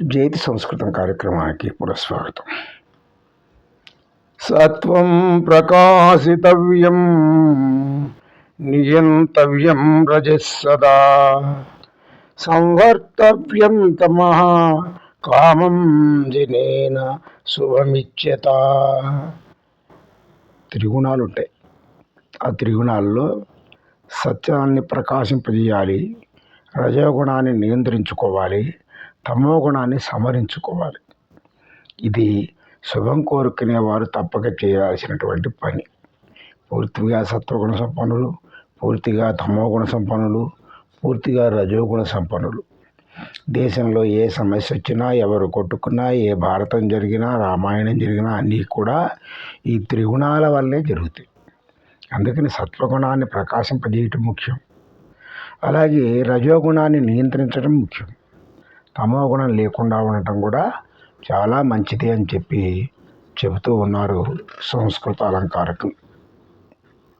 జైతి సంస్కృతం కార్యక్రమానికి పునఃస్వాగతం సత్వం ప్రకాశితవ్యం నియంతవ్యం రజస్సదా సంవర్తవ్యం తమ కామం జనేన శుభమిచ్యత త్రిగుణాలు ఉంటాయి ఆ త్రిగుణాల్లో సత్యాన్ని ప్రకాశింపజేయాలి. రజోగుణాన్ని నియంత్రించుకోవాలి తమో గుణాన్ని సమరించుకోవాలి. ఇది శుభం కోరుకునే వారు తప్పక చేయాల్సినటువంటి పని. పూర్తిగా సత్వగుణ సంపన్నులు పూర్తిగా తమోగుణ సంపన్నులు పూర్తిగా రజోగుణ సంపన్నులు. దేశంలో ఏ సమస్య వచ్చినా ఎవరు కొట్టుకున్నా ఏ భారతం జరిగినా రామాయణం జరిగినా అన్నీ కూడా ఈ త్రిగుణాల వల్లే జరుగుతాయి. అందుకని సత్వగుణాన్ని ప్రకాశింపజేయటం ముఖ్యం. అలాగే రజోగుణాన్ని నియంత్రించడం ముఖ్యం. తమో గుణం లేకుండా ఉండటం కూడా చాలా మంచిది అని చెప్పి చెబుతూ ఉన్నారు సంస్కృత అలంకారకం.